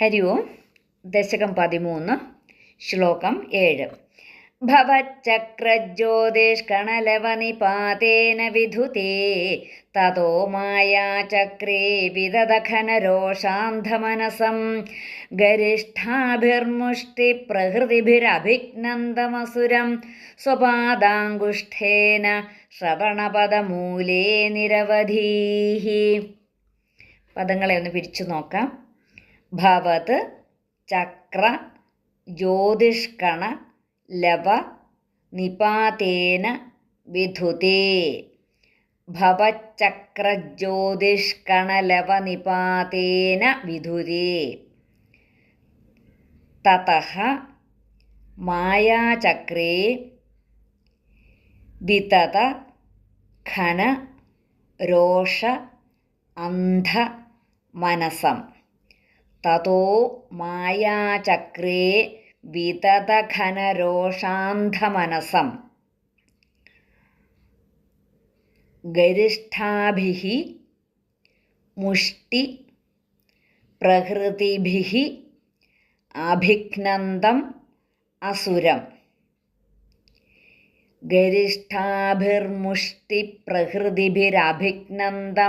ഹരി ഓം. ദശകം പതിമൂന്ന് ശ്ലോകം ഏഴ്. ഭവചക്രജ്യോതിഷ്കണലവനിപാതേന വിധുതേ. തതോ മായാചക്രേ വിദധനരോഷാന്ധമനസം ഗരിഷ്ഠാഭിർമുഷ്ടിപ്രഹൃതിഭിരഭിഘ്നന്ദമസുരം സ്വപാദാങ്കുഷ്ഠേന ശ്രവണപദമൂലേ നിരവധീ പദങ്ങളെ ഒന്ന് പിരിച്ചു നോക്കാം. ഭവത് ചക്ര ജ്യോതിഷ്കണ ലവ നിപാതേന വിധുതേ. ഭവചക്രജ്യോതിഷ്കണലവ നിപാതേന വിധുരേ തതഃ മായാചക്രേ. വിതത ഖന രോഷ അന്ധ മനസം. തതോ മായാചക്രേ വിതതഘനരോഷാന്ധമനസം. ഗരിഷ്ഠാഭിः മുഷ്ടി പ്രഹൃതിഭിः അഭിഘ്നന്തം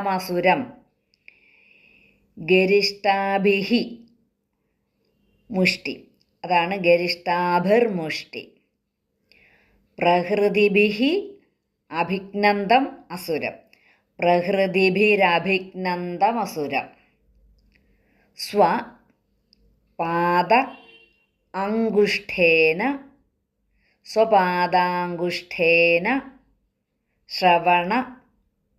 അസുരം. ഗരിഷ്ഠാഭിഹി മുഷ്ടി. അതാണ് ഗരിഷ്ഠാഭിർമുഷ്ടി. പ്രഹൃതിഭിഹി അഭിജ്ഞന്തം അസുരം. പ്രഹൃതിഭിരഭിജ്ഞന്തമസുരം സ്വ പാദ അങ്കുഷ്ഠേന സ്വപാദാങ്കുഷ്ഠേന ശ്രവണ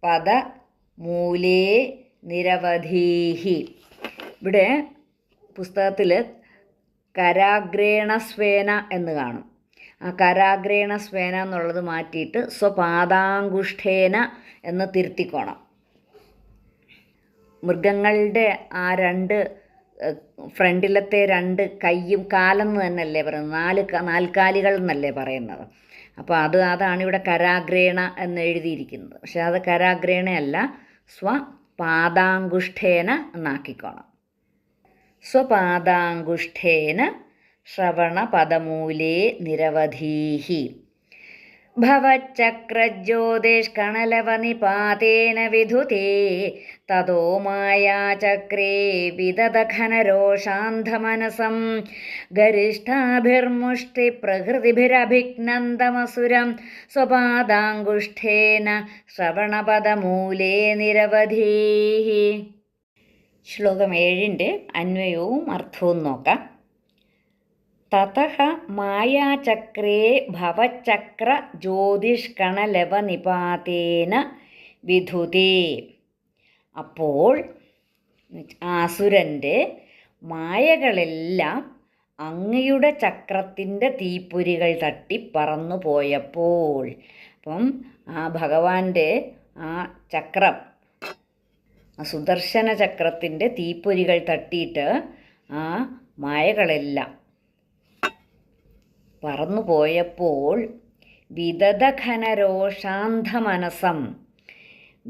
പദ മൂലേ നിരവധീഹി. ഇവിടെ പുസ്തകത്തിൽ കരാഗ്രേണ സ്വേന എന്ന് കാണും. ആ കരാഗ്രേണ സ്വേന എന്നുള്ളത് മാറ്റിയിട്ട് സ്വപാദാങ്കുഷ്ഠേന എന്ന് തിരുത്തിക്കോണം. മൃഗങ്ങളുടെ ആ രണ്ട് ഫ്രണ്ടിലത്തെ രണ്ട് കൈയും കാലെന്ന് തന്നെയല്ലേ പറയുന്നത്? നാല് നാൽക്കാലികൾ എന്നല്ലേ പറയുന്നത്? അപ്പോൾ അത് അതാണ് ഇവിടെ കരാഗ്രേണ എന്ന് എഴുതിയിരിക്കുന്നത്. പക്ഷേ അത് കരാഗ്രേണയല്ല സ്വപാദാങ്കുഷ്ഠേന എന്നാക്കിക്കോണം. സ്വപാദാങ്കുഷ്ഠേന ശ്രവണപദമൂലേ നിരവധീഹി. ഭവച്ചക്രജ്യോതിഷ്കണലവനിപാതേന വിധുതേ തതോ മായാചക്രേ വിദധഘനരോഷാന്ധമനസം ഗരിഷ്ഠാഭിർമുഷ്ടിപ്രഹൃതിഭിരഭിഘ്നന്തമസുരം സ്വപാദാങ്കുഷ്ഠേന ശ്രവണപദമൂലേ നിരവധീ ശ്ലോകം ഏഴിന്റെ അന്വയവും അർത്ഥവും നോക്കാം. തതഃ മായാചക്രേ ഭവചക്ര ജ്യോതിഷ്കണലവനിപാതേന വിധുതേ. അപ്പോൾ ആസുരന്റെ മായകളെല്ലാം അങ്ങയുടെ ചക്രത്തിന്റെ തീപ്പൊരികൾ തട്ടി പറന്നു പോയപ്പോൾ അപ്പം ആ ഭഗവാന്റെ ആ ചക്രം ആ സുദർശന ചക്രത്തിന്റെ തീപ്പൊരികൾ തട്ടിയിട്ട് ആ മായകളെല്ലാം പറന്നു പോയപ്പോൾ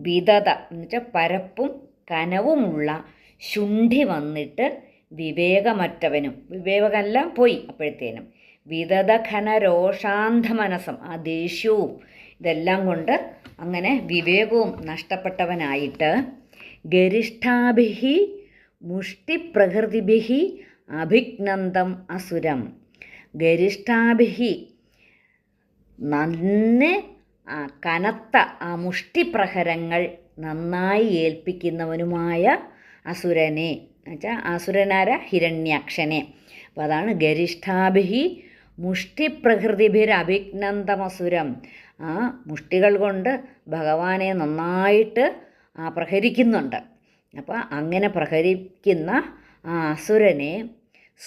വിതത എന്നുവെച്ചാൽ പരപ്പും കനവുമുള്ള ശുണ്ഠി വന്നിട്ട് വിവേകമറ്റവനും വിവേകമെല്ലാം പോയി അപ്പോഴത്തേനും. വിദതഘനരോഷാന്ധമനസം ആ ദേഷ്യവും ഇതെല്ലാം കൊണ്ട് അങ്ങനെ വിവേകവും നഷ്ടപ്പെട്ടവനായിട്ട് ഗരിഷ്ഠാഭിഹി മുഷ്ടിപ്രകൃതിഭിഹി അഭിജ്ഞന്തം അസുരം. ഗരിഷ്ഠാഭിഹി. നന്നെ കനത്ത ആ മുഷ്ടിപ്രഹരങ്ങൾ നന്നായി ഏൽപ്പിക്കുന്നവനുമായ അസുരനെ. എന്നുവെച്ചാൽ അസുരനാര? ഹിരണ്യാക്ഷനെ. അപ്പോൾ അതാണ് ഗരിഷ്ഠാഭിഹി മുഷ്ടിപ്രകൃതിഭിരഭിഘ്നന്തമസുരം ആ മുഷ്ടികൾ കൊണ്ട് ഭഗവാനെ നന്നായിട്ട് പ്രഹരിക്കുന്നുണ്ട്. അപ്പോൾ അങ്ങനെ പ്രഹരിക്കുന്ന ആ അസുരനെ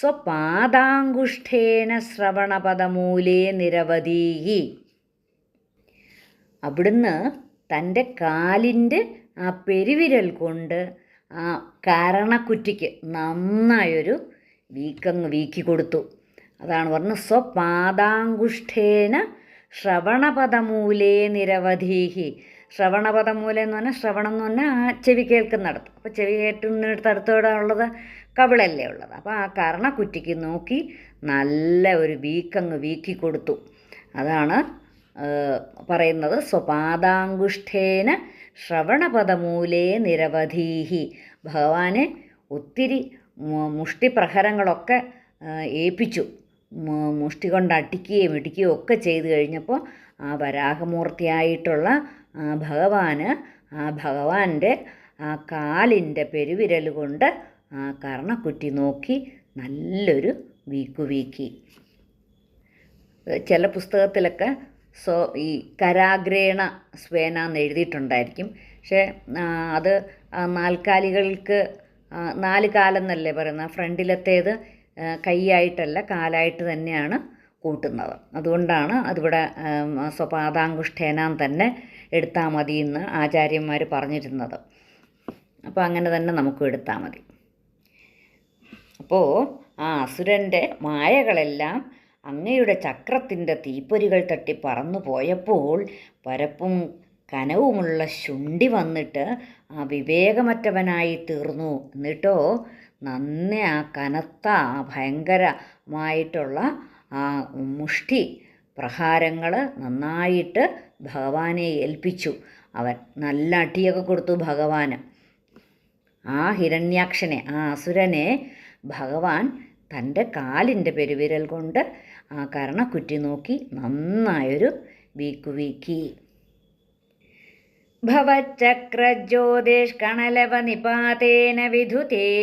സ്വപാദാങ്കുഷ്ഠേന ശ്രവണപദമൂലേ നിരവധീ അവിടുന്ന് തന്റെ കാലിന്റെ ആ പെരുവിരൽ കൊണ്ട് ആ കാരണക്കുറ്റിക്ക് നന്നായൊരു വീക്കങ്ങ് വീക്കി കൊടുത്തു. അതാണ് പറഞ്ഞത് സ്വപാദാങ്കുഷ്ഠേന ശ്രവണപദമൂലേ നിരവധീഹി. ശ്രവണപദമൂലം എന്ന് പറഞ്ഞാൽ ശ്രവണം എന്ന് പറഞ്ഞാൽ ആ ചെവി കേൾക്കുന്നിടത്ത്. അപ്പോൾ ചെവി അടുത്തോടെ ഉള്ളത് കവിളല്ലേ ഉള്ളത്. അപ്പോൾ ആ കർണക്കുറ്റിക്ക് നോക്കി നല്ല ഒരു വീക്കങ്ങ് വീക്കി കൊടുത്തു. അതാണ് പറയുന്നത് സ്വപാദാങ്കുഷ്ഠേന ശ്രവണപദമൂലേ നിരവധീഹി. ഭഗവാനെ ഒത്തിരി മുഷ്ടിപ്രഹരങ്ങളൊക്കെ ഏൽപ്പിച്ചു. മുഷ്ടി കൊണ്ട് അടിക്കുകയും ഇടിക്കുകയും ഒക്കെ ചെയ്തു കഴിഞ്ഞപ്പോൾ ആ വരാഹമൂർത്തിയായിട്ടുള്ള ആ ഭഗവാന് ആ ഭഗവാന്റെ ആ കാലിന്റെ പെരുവിരൽ കൊണ്ട് ആ കർണക്കുറ്റി നോക്കി നല്ലൊരു വീക്കു വീക്കി. ചില പുസ്തകത്തിലൊക്കെ സോ ഈ കരാഗ്രേണ സ്വേന എന്ന് എഴുതിയിട്ടുണ്ടായിരിക്കും. പക്ഷേ അത് നാൽക്കാലികൾക്ക് നാല് കാലെന്നല്ലേ പറയുന്നത്. ഫ്രണ്ടിലത്തേത് കൈയായിട്ടല്ല കാലായിട്ട് തന്നെയാണ് കൂട്ടുന്നത്. അതുകൊണ്ടാണ് അതിവിടെ സ്വപാദാങ്കുഷ്ഠേനാൻ തന്നെ എടുത്താൽ മതി എന്ന് ആചാര്യന്മാർ പറഞ്ഞിരുന്നത്. അപ്പോൾ അങ്ങനെ തന്നെ നമുക്ക് എടുത്താൽ മതി. അപ്പോൾ ആ അസുരന്റെ മായകളെല്ലാം അങ്ങയുടെ ചക്രത്തിന്റെ തീപ്പൊരികൾ തട്ടി പറന്നു പോയപ്പോൾ പരപ്പും കനവുമുള്ള ശുണ്ടി വന്നിട്ട് ആ വിവേകമറ്റവനായി തീർന്നു. എന്നിട്ടോ നന്നെ ആ കനത്ത ആ ഭയങ്കരമായിട്ടുള്ള ആ മുഷ്ടി പ്രഹാരങ്ങൾ നന്നായിട്ട് ഭഗവാനെ ഏൽപ്പിച്ചു. അവൻ നല്ല അടിയൊക്കെ കൊടുത്തു ഭഗവാന്. ആ ഹിരണ്യാക്ഷനെ ആ അസുരനെ ഭഗവാൻ തന്റെ കാലിന്റെ പെരുവിരൽ കൊണ്ട് ആ കർണക്കുറ്റി നോക്കി നന്നായൊരു വീക്കു വീക്കി. ഭവചക്രജ്യോതിഷ്കണലവനിപാതേന വിധുതേ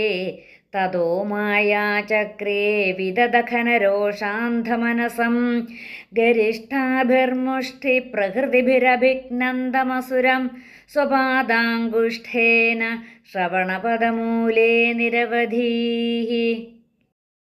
തതോ മായാചക്രേ വിദദഘനരോഷാന്ധമനസം ഗരിഷ്ഠാഭിർമുഷ്ടി പ്രകൃതിഭിരഭിഘ്നന്ദമസുരം സ്വപാദാങ്കുഷ്ഠേന ശ്രവണപദമൂലേ നിരവധീः